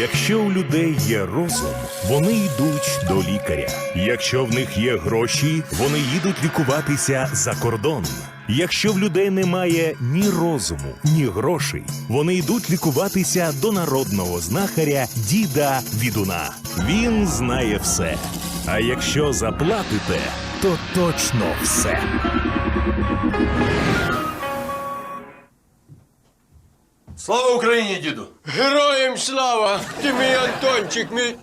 Якщо у людей є розум, вони йдуть до лікаря. Якщо в них є гроші, вони їдуть лікуватися за кордон. Якщо в людей немає ні розуму, ні грошей, вони йдуть лікуватися до народного знахаря діда Відуна. Він знає все. А якщо заплатите, то точно все. Слава Україні, діду! Героям слава! Ти мій Антончик, мій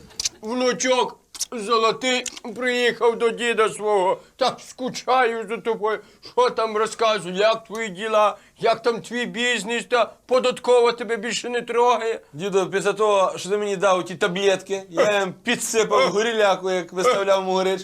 внучок золотий приїхав до діда свого. Так скучаю за тобою. Що там розказуй, як твої діла, як там твій бізнес, та податкова тебе більше не трогає. Діду, після того, що ти мені дав ті таблетки, я їм підсипав горіляку, як виставляв Могорич.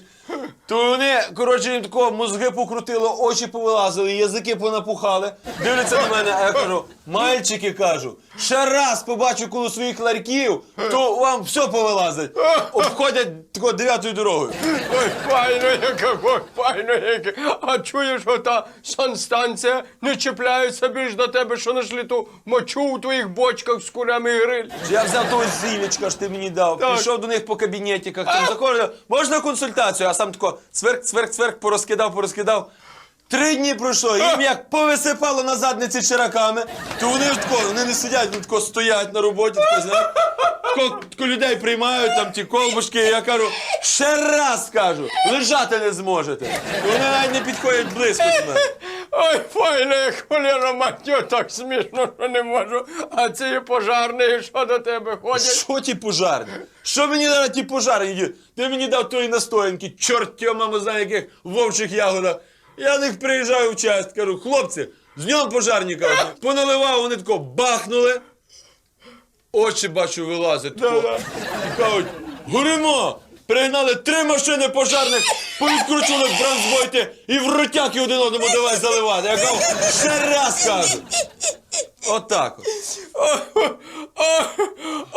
То вони, коротше, їм такого мозги покрутило, очі повилазили, язики понапухали. Дивляться на мене, а я кажу, мальчики кажу, ще раз побачу коло своїх ларьків, то вам все повилазить. Обходять тако дев'ятою дорогою. Ой, файно яке, ой, файно яке. А чуєш, ота санстанція не чіпляється більш до тебе, що нашли ту мочу у твоїх бочках з курями і гриль. Я взяв того зілечка, що ти мені дав, Так. пішов до них по кабінетиках, там заходив, можна консультацію, а сам тако цверк, цверк, цверк, порозкидав, порозкидав. Три дні пройшло, їм як повисипало на задниці чираками, то вони ж тако, вони не сидять, вони тако стоять на роботі, тако, знаєш, тако, тако людей приймають, там ті колбушки, я кажу, ще раз кажу, лежати не зможете. І вони навіть не підходять близько до мене. Ой, файно, як холера матьо, так смішно, що не можу. А ці пожарні, що до тебе ходять? Що ті пожарні? Що мені дали ті пожарні? Ти мені дав тої настоянки, чорт його, мамо, знає яких вовчих ягодах. Я на них приїжджаю в часть, кажу, хлопці, з днем пожарника. Поналивав, вони тако бахнули. Очі бачу, вилазять. тако. І кажуть, горимо! Пригнали три машини пожарних, повідкручували бронзбойти і в ротяки один одному давай заливати. Я кажу, ще раз кажу. Отак от.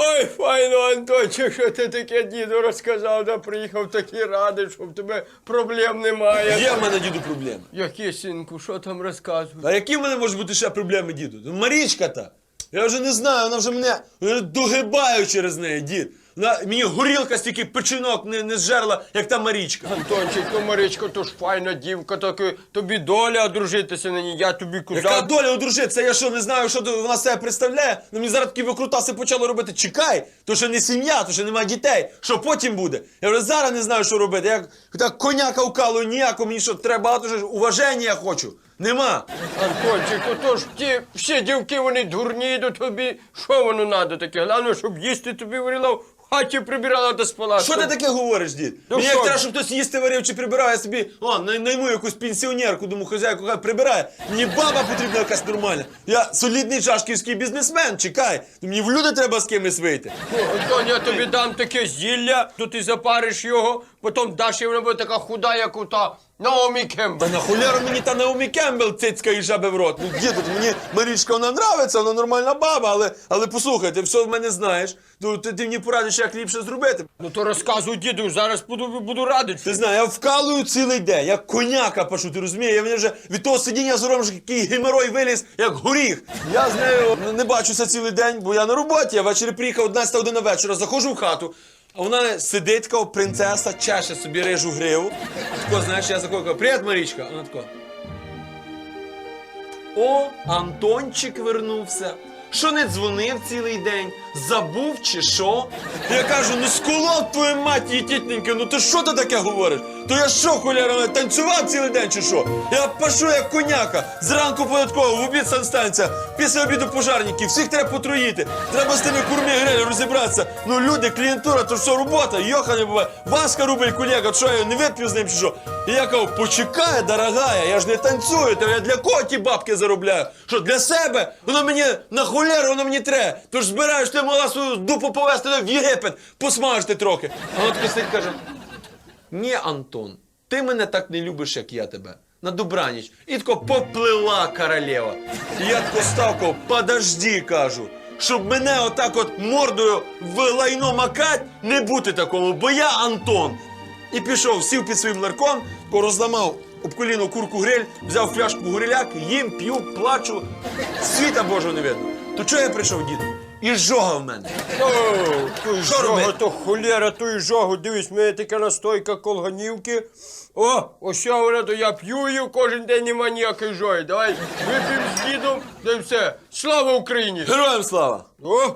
Ой, файно, Антончик, що ти таке діду розказав, да приїхав такий радий, що в тебе проблем немає. Є в мене діду проблеми. Які, синку, що там розказують? А які в мене можуть бути ще проблеми, діду? Марічка та. Я вже не знаю, вона вже мене догибає догибаю через неї, дід. Вона, мені горілка стільки печінок не, не зжерла, як та Марічка. Антончик, ну Маричко, то ж файна дівка, таки тобі доля одружитися на ній, я тобі Яка казав. доля одружитися? Я що не знаю, що то вона себе представляє. Ну мені зараз такі викрутаси почали робити. Чекай, то що не сім'я, то що немає дітей. Що потім буде? Я вже зараз не знаю, що робити. Я так коняка вкалую ніяко, мені що треба багато ж уваження я хочу. Нема. Антончик, ну то ж ті всі дівки, вони дурні до тобі. Що воно надо таке? Головне, щоб їсти тобі варила, в хаті прибирала та спала. Що ти таке говориш, дід? Ну Мені як треба, щоб хтось їсти варив чи прибирав, я собі о, най- найму якусь пенсіонерку, думаю, хазяйку хай прибирає. Мені баба потрібна якась нормальна. Я солідний шашківський бізнесмен, чекай. Мені в люди треба з кимось вийти. Ну, Антон, я тобі дам таке зілля, то ти запариш його, потім даш і вона буде така худа, як у та Наомі Кембл. Та на холяру мені та Наумі Кембл цицька і жаби в рот. Ну, діду, мені Марічка вона нравиться, вона нормальна баба, але, але послухай, ти все в мене знаєш. Ну, ти, ти мені порадиш, як ліпше зробити. Ну то розказуй, діду, зараз буду, буду радий. Ти знаєш, я вкалую цілий день, як коняка пашу, ти розумієш? Я мені вже від того сидіння з ром який геморой виліз, як горіх. Я з нею не бачуся цілий день, бо я на роботі. Я ввечері приїхав 11 година вечора, заходжу в хату. А вона сидить така принцеса, чеше собі рижу гриву. Тако, знаєш, я кажу, привіт, Марічка. Вона така. О, Антончик вернувся. Що не дзвонив цілий день? Забув чи що? Я кажу, ну сколов твою мать, її тітненьке, ну ти що ти таке говориш? То я що, хуляра, танцював цілий день чи що? Я пашу як коняка, зранку податково, в обід санстанція, після обіду пожарників, всіх треба потроїти. Треба з тими курми грелі розібратися. Ну люди, клієнтура, то все робота, йоха не буває. Васка рубль колега, що я не вип'ю з ним чи що? І я кажу, почекай, дорогая, я ж не танцюю, то я для кого ті бабки заробляю? Що, для себе? Воно мені на холеру, воно мені треба. Тож збираєш, ти могла свою дупу повезти в Єгипет, посмажити трохи. А вона таки сидить каже, ні, Антон, ти мене так не любиш, як я тебе. На добраніч. І тако поплила королева. І я тако став, кажу, подожди, кажу. Щоб мене отак от мордою в лайно макать, не бути такому, бо я Антон. І пішов, сів під своїм ларком, розламав об коліно курку гриль, взяв пляшку горіляк, їм, п'ю, плачу. Світа Божого не видно. То чого я прийшов, діду? І жога в мене. О, той Що жога, робити? то холєра, той жогу. Дивись, в мене така настойка колганівки. О, ось я вона, то я п'ю її, кожен день нема ніякої жоги. Давай вип'ємо з дідом, да і все. Слава Україні! Героям слава! О!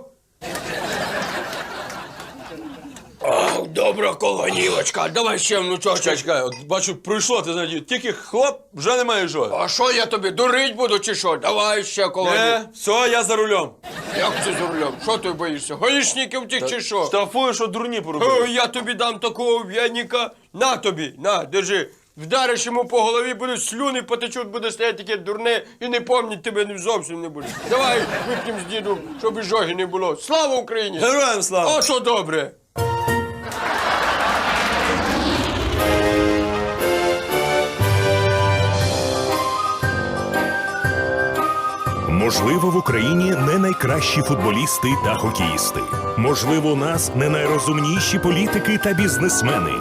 Ах, добра колганівочка, давай ще внучочок. Чекай, от бачу, пройшло, ти знаєш, тільки хлоп, вже немає жоги. А що я тобі, дурить буду чи що? Давай ще колганів. Не, все, я за рулем. Як це за рулем? Що ти боїшся? Гаїшників тих чи що? Штрафую, що дурні О, поробили. я тобі дам такого в'яника. На тобі, на, держи. Вдариш йому по голові, будуть слюни потечуть, буде стояти таке дурне і не помнить тебе не- зовсім не буде. Давай вип'ємо з дідом, щоб і жоги не було. Слава Україні! Героям слава! О, що добре! Можливо, в Україні не найкращі футболісти та хокеїсти. Можливо, у нас не найрозумніші політики та бізнесмени.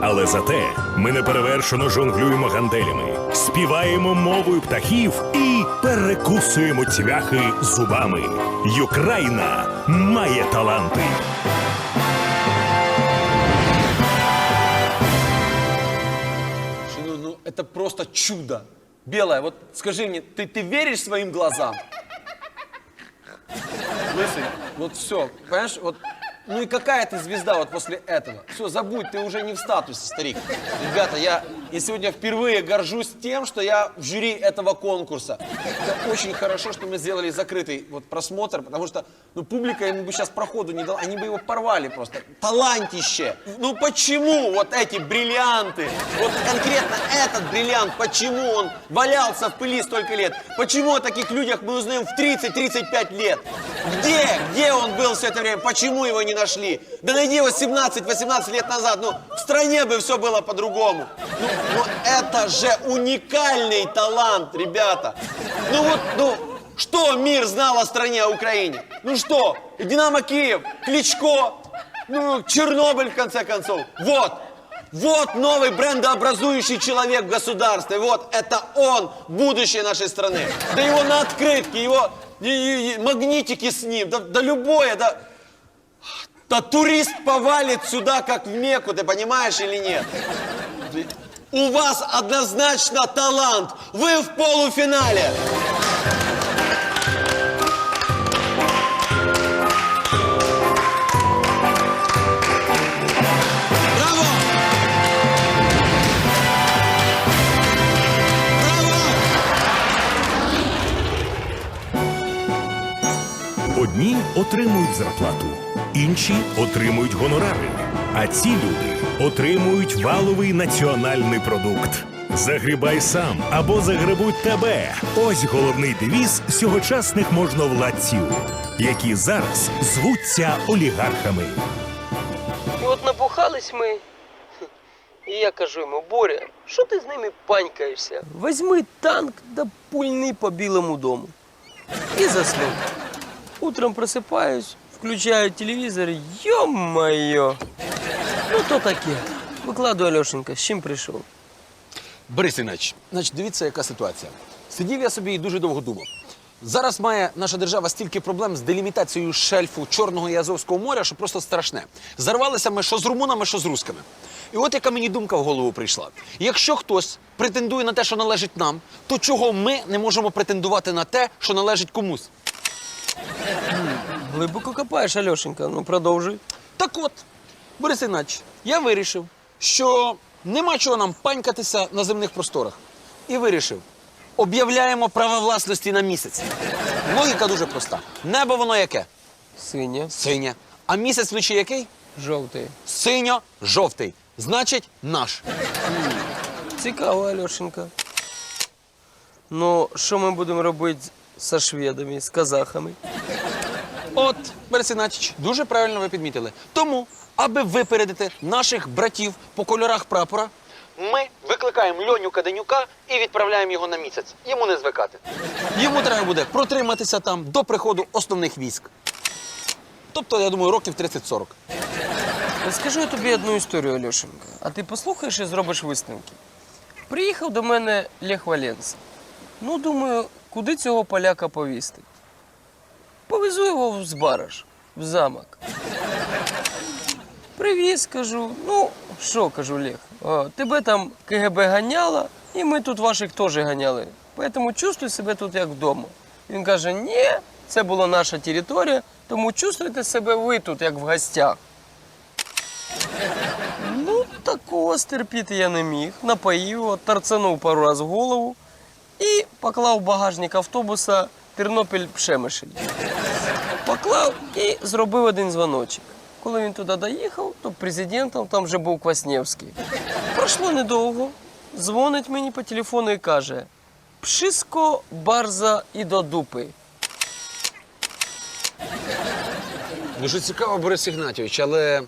Але зате ми неперевершено жонглюємо ганделями, співаємо мовою птахів і перекусуємо цвяхи зубами. Юкраїна має таланти. Это просто чудо. Белая, вот скажи мне, ты, ты веришь своим глазам? Лысый, вот все, понимаешь, вот, ну и какая ты звезда вот после этого? Все, забудь, ты уже не в статусе, старик. Ребята, я, я сегодня впервые горжусь тем, что я в жюри этого конкурса. Это очень хорошо, что мы сделали закрытый вот просмотр, потому что, ну, публика ему бы сейчас проходу не дала, они бы его порвали просто. Талантище! Ну почему вот эти бриллианты, вот конкретно этот бриллиант, почему он валялся в пыли столько лет? Почему о таких людях мы узнаем в 30-35 лет? Где? Где он был все это время? Почему его не нашли? Да найди его 17-18 лет назад, ну, в стране бы все было по-другому. Ну, ну, это же уникальный талант, ребята. Ну вот, ну, что мир знал о стране, о Украине? Ну что, Динамо Киев, Кличко, ну, Чернобыль, в конце концов. Вот, вот новый брендообразующий человек в государстве. Вот, это он, будущее нашей страны. Да его на открытке, его и- и- и магнитики с ним, да, да любое, да... Да турист повалит сюда, как в Мекку, ты понимаешь или нет? У вас однозначно талант. Вы в полуфинале. Одні отримують зарплату, інші отримують гонорари. А ці люди отримують валовий національний продукт. Загрібай сам або загребуть тебе. Ось головний девіз сьогочасних можновладців, які зараз звуться олігархами. І от напухались ми. І я кажу йому, Боря, що ти з ними панькаєшся? Возьми танк да пульни по білому дому. І заснув. Утром просипаюсь, включаю телевізор, ё-моё. Ну то таке. Викладуй, Альошенька, з чим прийшов? Борис Ігнатович, значить, дивіться, яка ситуація. Сидів я собі і дуже довго думав. Зараз має наша держава стільки проблем з делімітацією шельфу Чорного і Азовського моря, що просто страшне. Зарвалися ми що з румунами, що з русками. І от яка мені думка в голову прийшла. Якщо хтось претендує на те, що належить нам, то чого ми не можемо претендувати на те, що належить комусь? Глибоко копаєш, Альошенька, ну продовжуй. Так от, Борис Ігнатович, я вирішив, що нема чого нам панькатися на земних просторах. І вирішив, об'являємо право власності на місяць. Логіка дуже проста. Небо воно яке? Синя, Синє. А місяць вночі який? жовтий. Синьо-жовтий. Значить, наш. Цікаво, Альошенька. Ну, що ми будемо робити зі шведами, з казахами? От, Борис дуже правильно ви підмітили. Тому, аби випередити наших братів по кольорах прапора, ми викликаємо Льоню Каденюка і відправляємо його на місяць. Йому не звикати. Йому треба буде протриматися там до приходу основних військ. Тобто, я думаю, років 30-40. Скажу я тобі одну історію, Альошенька, а ти послухаєш і зробиш висновки. Приїхав до мене Лех Валенса. Ну, думаю, куди цього поляка повісти? Повезу його в Збараж, в замок. Привіз, кажу. Ну, що, кажу, а, тебе там КГБ ганяло, і ми тут ваших теж ганяли. Поэтому чувствуй себе тут як вдома. Він каже, ні, це була наша територія, тому чувствуйте себе ви тут, як в гостях. Ну, такого стерпіти я не міг. Напоїв його, тарцанув пару раз в голову і поклав багажник автобуса Тернопіль Пшемишель. Поклав і зробив один дзвоночок. Коли він туди доїхав, то президентом там вже був Кваснєвський. Пройшло недовго. Дзвонить мені по телефону і каже: Пшиско, барза і до дупи. Дуже цікаво, Борис Ігнатійович, але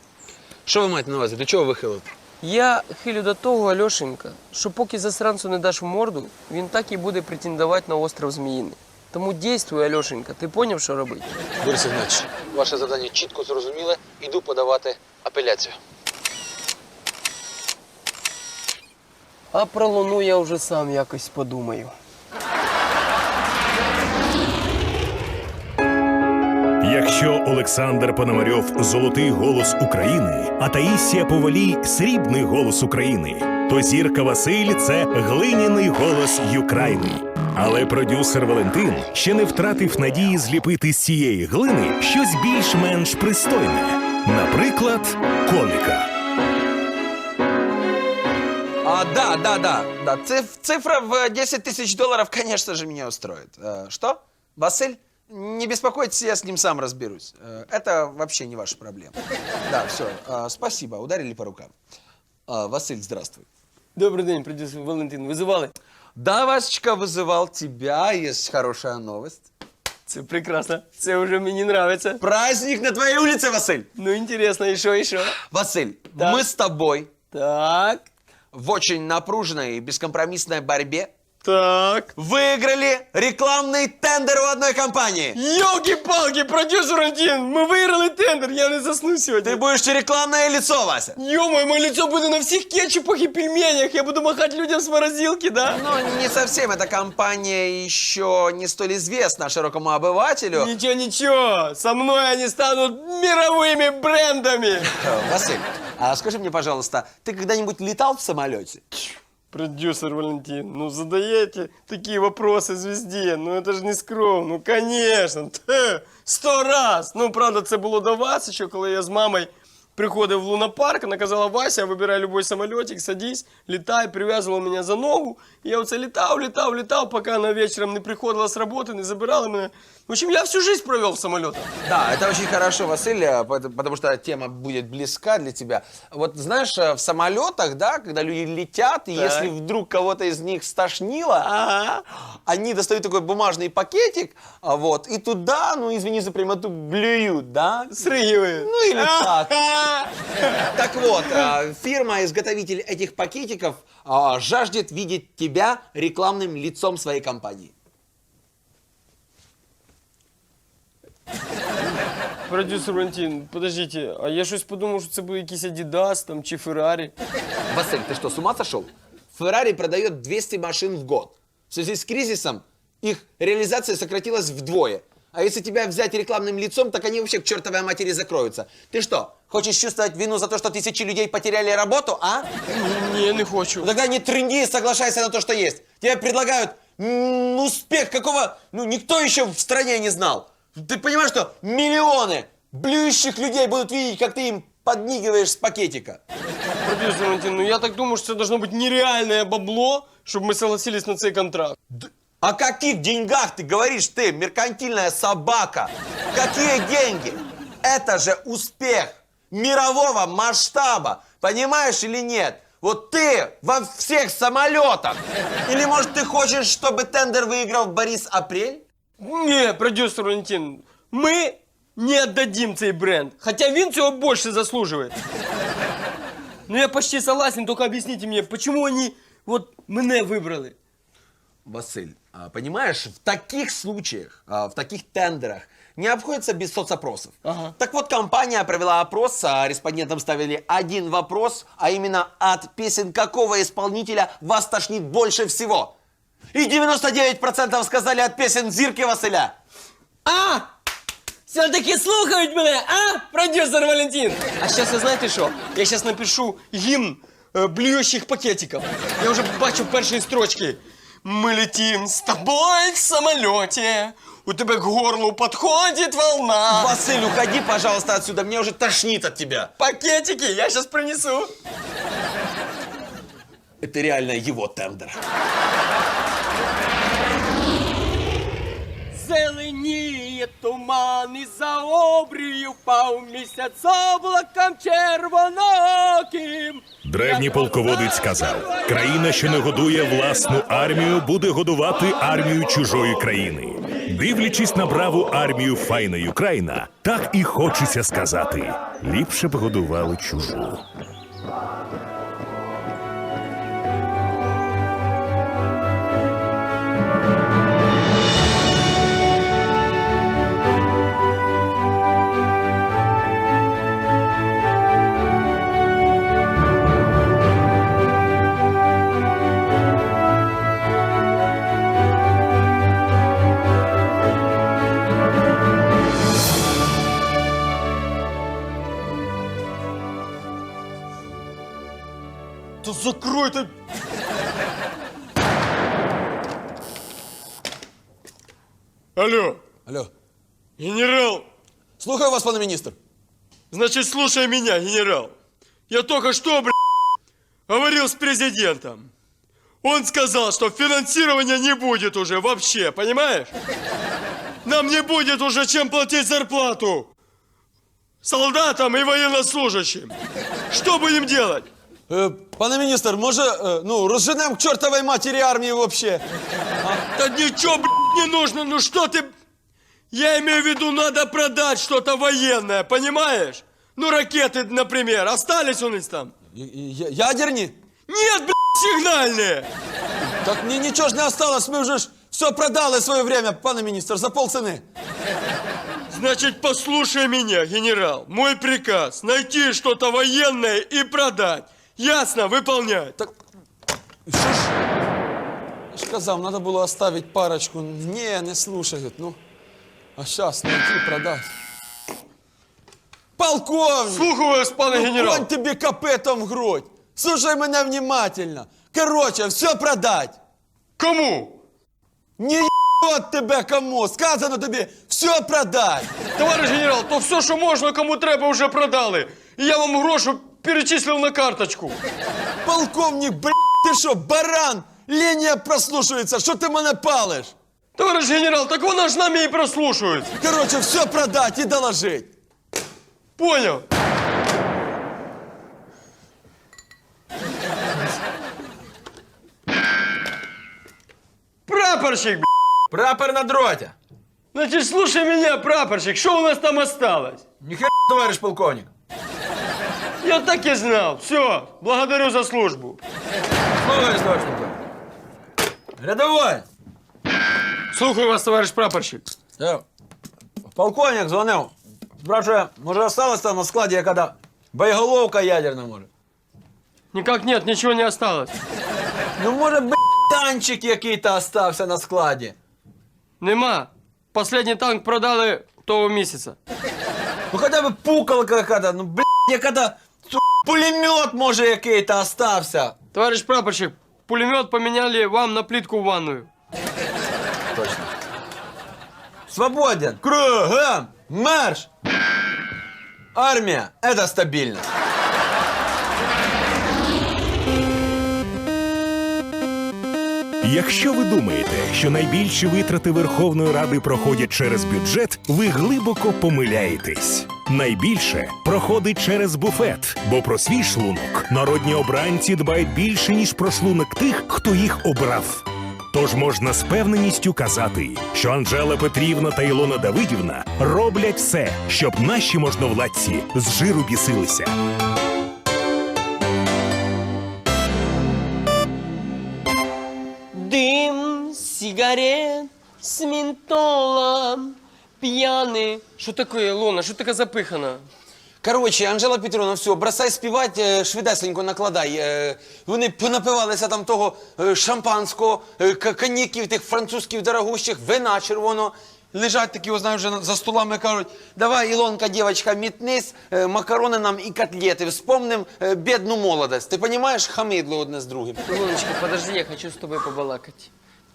що ви маєте на увазі? До чого ви хилите? Я хилю до того, Альошенька, що поки засранцю не даш в морду, він так і буде претендувати на остров Зміїний. Тому дійствуй, Альошенька, ти поняв, що робити? Борис Ігнатійович, ваше завдання чітко зрозуміле. Іду подавати апеляцію. А про луну я вже сам якось подумаю. Якщо Олександр Пономарьов золотий голос України, а Таїсія Повалій срібний голос України, то зірка Василь це глиняний голос Юкраїни. Але продюсер Валентин ще не втратив надії зліпити з цієї глини щось більш-менш пристойне, наприклад, коміка. А, да, да, да, да. Циф- цифра в 10 тысяч долларов, конечно же, меня устроит. Э, что? Василь? Не беспокойтесь, я с ним сам разберусь. Э, это вообще не ваша проблема. Да, все, спасибо, ударили по рукам. А, Василь, здравствуй. Добрий день, продюсер Валентин. Визивали? Да, Васечка, вызывал тебя, есть хорошая новость. Це прекрасно. Це вже мені нравиться. Праздник на твоей улице, Василь! Ну, інтересно, і що, і що? Василь, Да. мы с тобой Так, в очень напруженной и бескомпромиссной борьбе так. выиграли рекламный тендер у одной компании. Йолки-палки, продюсер Валентин, ми виграли тендер, я не засну сьогодні. Ты будешь рекламное лицо, Вася. Ё-моё, моє лицо буде на всіх кетчупах і пельменях. Я буду махати людям з морозилки, да? Ну, не совсем. Эта компания еще не столь известна широкому обывателю. Ничего, ничего, со мной они станут мировыми брендами. Э, Василь, а скажи мне, пожалуйста, ты когда-нибудь летал в самолете? Продюсер Валентин, ну задаете такие вопросы звезде, ну это же не скромно, ну конечно, сто раз. Ну, правда, це було до вас, що коли я з мамою приходив в лунопарк, вона казала, Вася, вибирай любой самолетик, садись, літай, прив'язувала мене за ногу. І я оце літав, літав, літав, поки вона вечором не приходила з роботи, не забирала мене. В общем, я всю жизнь провел в самолетах. Да, это очень хорошо, Василий, а, пот- потому что тема будет близка для тебя. Вот знаешь, э, в самолетах, да, когда люди летят, и Так. если вдруг кого-то из них стошнило, ага, они достают такой бумажный пакетик, а, вот, и туда, ну, извини за прямоту, блюют, да? Сригивает. Ну или так. Так вот, а, фирма-изготовитель этих пакетиков а, жаждет видеть тебя рекламным лицом своей компании. Продюсер Валентин, подождите, а я щось подумав, що це буде якийсь Adidas там чи Ferrari. Василь, ты что, с ума сошел? Феррари продает 200 машин в год. В связи с кризисом их реализация сократилась вдвое. А если тебя взять рекламным лицом, так они вообще к чертовой матери закроются. Ты что, хочешь чувствовать вину за то, что тысячи людей потеряли работу, а? Ні, не хочу. Ну тогда не трынди и соглашайся на то, что есть. Тебе предлагают м, успех, какого ну, никто еще в стране не знал. Ты понимаешь, что миллионы блюющих людей будут видеть, как ты им подмигиваешь с пакетика. Продюсер Валентин, ну я так думаю, що це должно бути нереальне бабло, щоб ми согласились на цей контракт. О каких деньгах ты говоришь, ты, меркантильная собака? Какие деньги? Это же успех мирового масштаба, понимаешь или нет? Вот ты во всех самолетах. Или, может, ты хочешь, чтобы тендер выиграл Борис Апрель? Ні, продюсер Валентин, ми не віддадим цей бренд. Хоча він цього більше заслужує. Ну я почти согласен, только объясните мне, почему они вот мене вибрали? Василь, а, понимаешь, в таких случаях, а, в таких тендерах не обходится без соцопросов. Ага. Так вот, компания провела опрос, а респондентам ставили один вопрос, а именно от песен какого исполнителя вас тошнит больше всего. И 99% сказали от песен Зирки Василя. А! Все-таки слухають мене, а, продюсер Валентин? А зараз ви знаєте що? Я зараз напишу гімн е, блюющих пакетиків. Я вже бачу перші строчки. Мы летим с тобой в самолете, у тебя к горлу подходит волна. Василь, уходи, пожалуйста, отсюда. Мне уже тошнит от тебя. Пакетики я сейчас принесу. Это реально его тендер. Туман і за обрію впав місяць облаком червоноким. Древній полководець сказав: країна, що не годує власну армію, буде годувати армію чужої країни. Дивлячись на браву армію файної Україна, так і хочеться сказати: ліпше б годували чужу. Закрой ты! Алло, Алло. генерал! Слухаю вас, пане міністр. Значит, слушай меня, генерал. Я только что, блядь, говорил с президентом. Он сказал, что финансирования не будет уже вообще, понимаешь? Нам не будет уже чем платить зарплату солдатам и военнослужащим. Что будем делать? Е, пане міністр, може, е, ну, розженемо к чортовій матері армії вообще. Да ничего, блядь, не нужно, ну что ты... Я имею в виду, надо продать что-то военное, понимаешь? Ну, ракеты, например, остались у нас там? Я- я- Ядерні? Нет, блядь, сигнальные! Так ні, нічого ж не осталось, ми вже ж все продали в своє время, пане міністр, за полціни. Значит, послушай меня, генерал. Мой приказ – найти что-то военное и продать. Ясно? Выполнять. Так, що ж? Я ж казав, треба було оставити парочку. Ні, не слушають, ну. А зараз найти, продати. Полковник! Слухаю вас, пане Ну, генерал. конь тебе копытом в грудь. Слушай меня внимательно. Короче, все продать. Кому? Не ебет тебя кому. Сказано тебе, все продать. Товариш генерал, то все, що можна, кому треба, вже продали. І я вам гроші перечислив на карточку. Полковник, блядь, ты что, баран? Линия прослушивается. Что ты мене палишь? Товариш генерал, так вона ж нами і прослушується. Короче, все продать и доложить. Понял? Прапорщик, б***ь. Прапор на дроте. Значит, слушай меня, прапорщик, что у нас там осталось? Нихера, товарищ полковник. Я так и знал. Все, благодарю за службу. Товарищ Дочников. Рядовой. Слухаю вас, товарищ прапорщик. Е, Полковник дзвонив. Спрашиває, може осталось там на складі яка боєголовка ядерна, може? Никак нет, ничего не осталось. Ну, може, б**, танчик який-то остався на складі. Нема. Последний танк продали того місяця. Ну хоча б пукалка яка-то, ну блядь, яка-то су, пулемет може який-то остався. Товарищ прапорщик, пулемет поменяли вам на плитку в ванную. Свободен. Кругом. Марш. Армія – это стабільність. Якщо ви думаєте, що найбільші витрати Верховної Ради проходять через бюджет, ви глибоко помиляєтесь. Найбільше проходить через буфет, бо про свій шлунок народні обранці дбають більше ніж про шлунок тих, хто їх обрав. Тож можна з певненістю казати, що Анжела Петрівна та Ілона Давидівна роблять все, щоб наші можновладці з жиру бісилися. Сигарет с ментолом, пьяный. Что такое, Лона? Что такая запыхана? Коротше, Анжела Петровна, все, бросай співати, е, швидесенько накладай. Е, Вони понапивалися там того е, шампанського, е, коньяків тих французьких дорогущих, вина червоного. лежать такі, о, знаєш, вже на- за столами кажуть, давай, Ілонка, дівчинка, мітнись, е, макарони нам і котлети, вспомним е, бідну молодость. Ти розумієш, хамидло одне з другим. Илоночка, подожди, я хочу з тобою побалакати.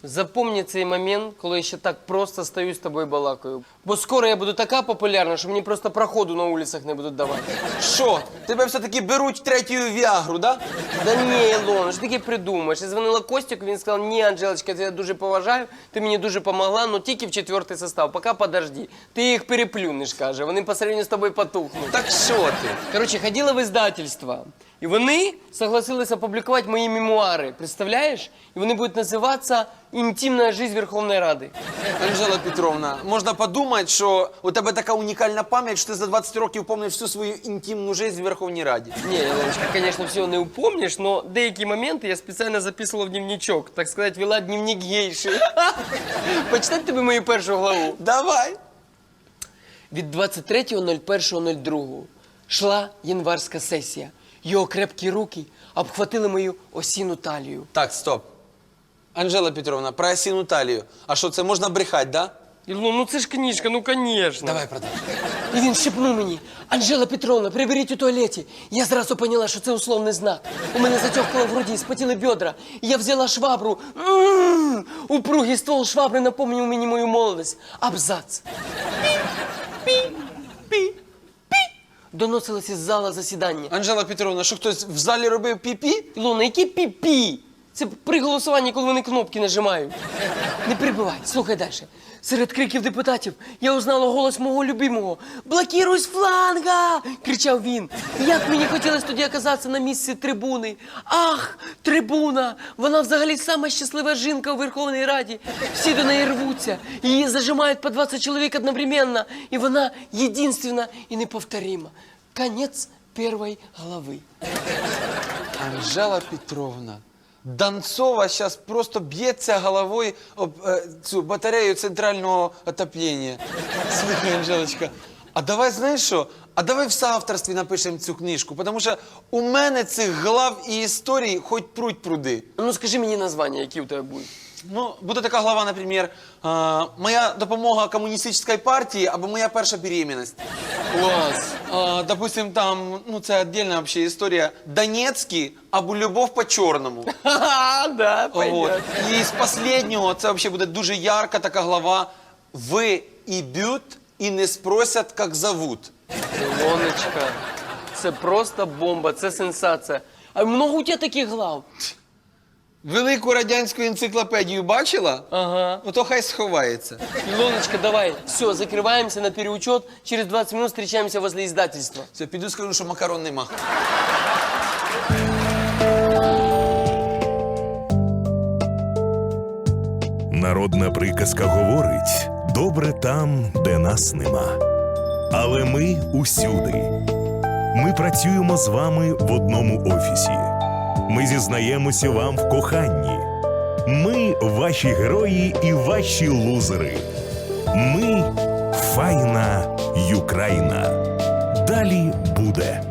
Запомни цей момент, коли я ще так просто стою з тобою балакаю. Бо скоро я буду така популярна, що мені просто проходу на вулицях не будуть давати. Що, тебе все-таки беруть третю віагру, да? Да ні, Ілона, що таке придумаєш? Я дзвонила Костюк, він сказав, ні, Анжелочка, я тебе дуже поважаю, ти мені дуже помогла, але тільки в четвертий состав, поки подожди. Ти їх переплюнеш, каже, вони по сравнению з тобою потухнуть. Так що ти? Коротше, ходила в издательство, і вони согласились опублікувати мої мемуари, представляєш? І вони будуть називатися «Інтимна жизнь Верховної Ради». Анжела Петровна, можна подумати, що у тебе така унікальна пам'ять, що ти за 20 років помниш всю свою інтимну життя в Верховній Раді. Ні, Ілоночка, конечно, всього не упомниш, но деякі моменти я спеціально записувала в дневничок, так сказать, вела дневник гейші. Почитати тобі мою першу главу? Давай. Від 23.01.02 шла январська сесія. Його крепкі руки обхватили мою осіну талію. Так, стоп. Анжела Петровна, про осіну талію. А що, це можна брехати, да? Ілон, ну це ж книжка, ну конечно. Давай продовжуй. І він шепнув мені: Анжела Петровна, приберіть у туалеті. Я зразу поняла, що це условний знак. У мене затьохкало в груді, спотіли бедра. Я взяла швабру. М-м-м! Упругий ствол швабри напомнив мені мою молодость. Абзац. Доносилось із зала засідання. Анжела Петровна, що хтось в залі робив пі-пі? Ілона, які пі-пі? Це при голосуванні, коли вони кнопки нажимають. Не перебивай, слухай далі. Серед криків депутатів я узнала голос мого любимого. Блокируй з фланга! кричав він. Як мені хотілося тоді оказатися на місці трибуни. Ах, трибуна! Вона взагалі сама щаслива жінка у Верховній Раді. Всі до неї рвуться. Її зажимають по 20 чоловік одновременно. І вона єдинственна і неповторима. Конець першої глави. Анжела Петровна. Донцова сейчас просто б'ється головою об е, цю батарею центрального отоплення. Слухай, Анжелочка, а давай знаєш що? А давай в соавторстві напишемо цю книжку, тому що у мене цих глав і історій хоч пруть пруди. Ну скажи мені названня, які у тебе будуть. Ну, буде така глава, наприклад, е, моя допомога комуністичній партії або моя перша беременность. Клас. А, допустим, там, ну, це отдельна вообще історія. Донецький або любов по чорному. Да, понятно. І з останнього це вообще буде дуже ярка така глава. Ви і б'ють, і не спросять, як зовут. Ілоночка, це просто бомба, це сенсація. А много у тебе таких глав? Велику радянську енциклопедію бачила? Ага. Ото хай сховається. Илоночка, давай, все, закрываемся на переучет. Через 20 минут встречаемся возле издательства. Все, піду скажу, що макарон нема. Народна приказка говорить: добре там, де нас нема. Але ми усюди. Ми працюємо з вами в одному офісі. Ми зізнаємося вам в коханні. Ми ваші герої і ваші лузери. Ми файна Юкраїна. Далі буде.